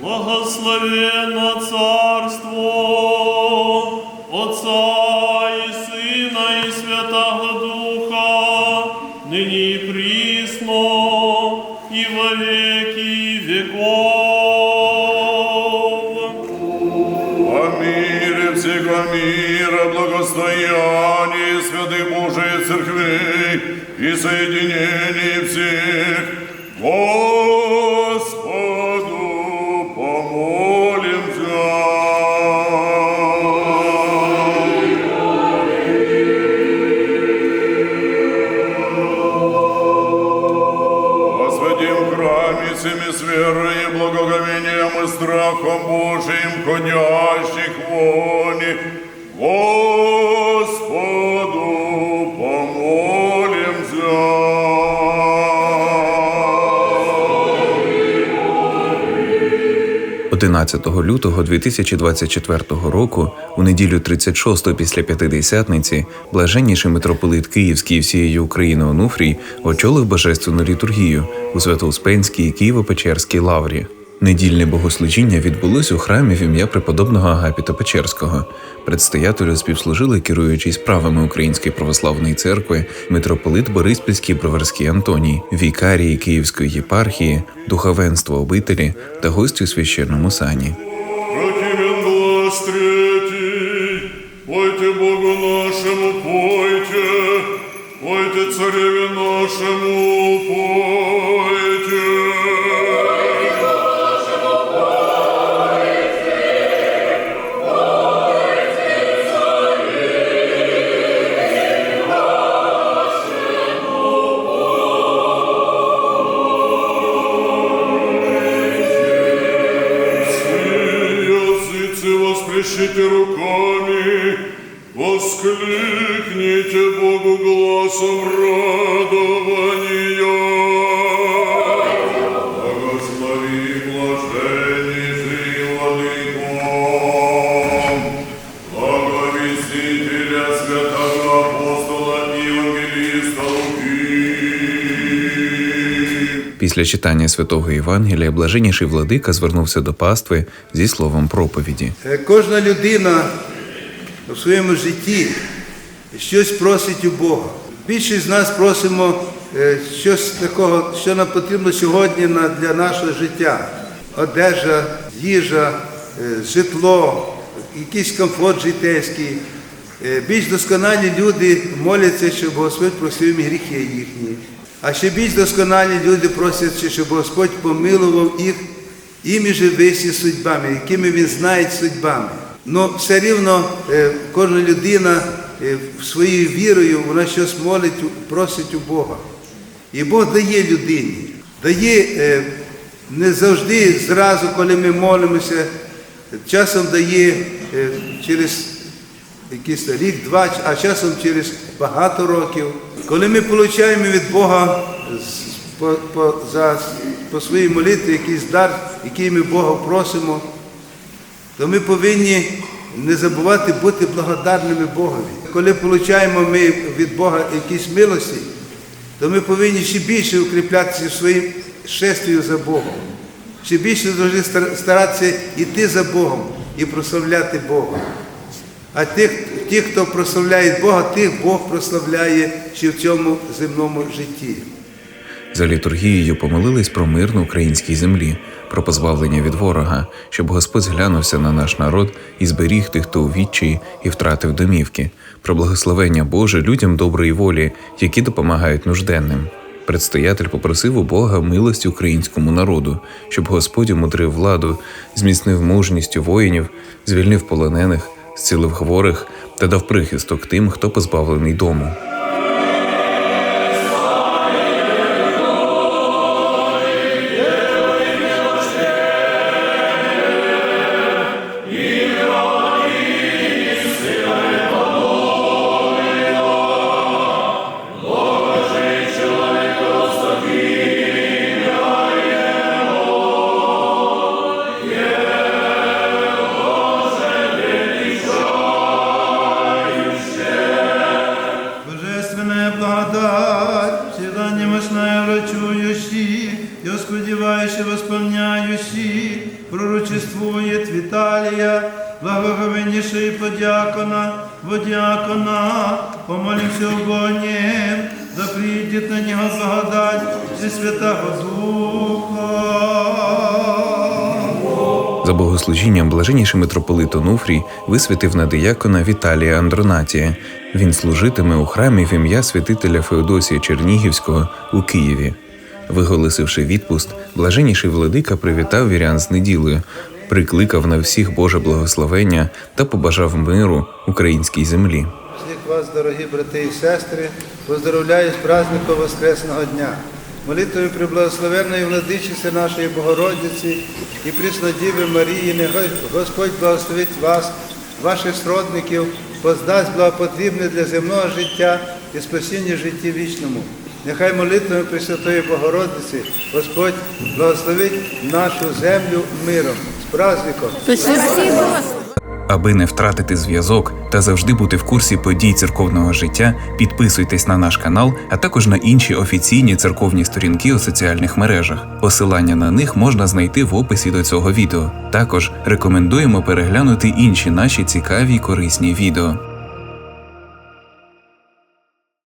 Благословенно царство Отца і Сина і Святого Духа, нині і прісно, і во веки веков. О мире всего мира, благостоянии Святой Божией Церкви и соединении всех, Господу всеми с верой, и благоговением и страхом Божиим, ходящих вони, 11 лютого 2024 року, у неділю 36 після п'ятидесятниці, блаженніший митрополит Київський і всієї України Онуфрій очолив божественну літургію у Свято-Успенській Києво-Печерській лаврі. Недільне богослужіння відбулось у храмі в ім'я преподобного Агапіта Печерського. Предстоятелю співслужили керуючий справами Української православної церкви митрополит Бориспільський Броварський Антоній, вікарії Київської єпархії, духовенство обителі та гості у священному сані. Пойте нашему, пойте. Воспрещите руками, воскликните Богу глазом радования. Після читання святого Євангелія блаженніший владика звернувся до пастви зі словом проповіді. Е, Кожна людина у своєму житті щось просить у Бога. Більшість з нас просимо е, щось такого, що нам потрібно сьогодні для нашого життя. Одежа, їжа, е, житло, якийсь комфорт житейський. Більш досконалі люди моляться, щоб Господь простив їм гріхи їхні. А ще більш досконалі люди просять, щоб Господь помилував їх імі живисі судьбами, якими він знає судьбами. Ну все рівно е, кожна людина е, своєю вірою вона щось молить, просить у Бога. І Бог дає людині, дає е, не завжди зразу, коли ми молимося, часом дає через якийсь рік, два, а часом через багато років. Коли ми отримуємо від Бога по, по, за, по своїй молитві якийсь дар, який ми Бога просимо, то ми повинні не забувати бути благодарними Богові. Коли отримуємо ми від Бога якісь милості, то ми повинні ще більше укріплятися своїм шествію за Богом. Ще більше старатися йти за Богом і прославляти Бога. А тих, ті, хто прославляє Бога, тих Бог прославляє ще в цьому земному житті. За літургією помолились про мир на українській землі, про позбавлення від ворога, щоб Господь зглянувся на наш народ і зберіг тих, хто у відчаї і втратив домівки, про благословення Боже людям доброї волі, які допомагають нужденним. Предстоятель попросив у Бога милості українському народу, щоб Господь умудрив владу, зміцнив мужність у воїнів, звільнив полонених, зцілив хворих та дав прихисток тим, хто позбавлений дому. я сподіваюся, восповняю всі пророчествує Віталія, подякона, водякона, помолімся Бонім, да прийдіть на нього благодать зі Святого Духа. За богослужінням блаженніший митрополит Онуфрій висвятив на диякона Віталія Андронатія. Він служитиме у храмі в ім'я святителя Феодосія Чернігівського у Києві. Виголосивши відпуст, блаженніший владика привітав вірян з неділею, прикликав на всіх Боже благословення та побажав миру українській землі. Всіх вас, дорогі брати і сестри, поздравляю з праздником Воскресного дня. Молитвою приблагословенної владичиці нашої Богородиці і Преснодіви Марії, нехай Господь благословить вас, ваших сродників, поздасть благопотрібне для земного життя і спасіння житті вічному. Нехай молитвами Пресвятої Богородиці Господь благословить нашу землю миром. З праздником! Аби не втратити зв'язок та завжди бути в курсі подій церковного життя, підписуйтесь на наш канал, а також на інші офіційні церковні сторінки у соціальних мережах. Посилання на них можна знайти в описі до цього відео. Також рекомендуємо переглянути інші наші цікаві й корисні відео.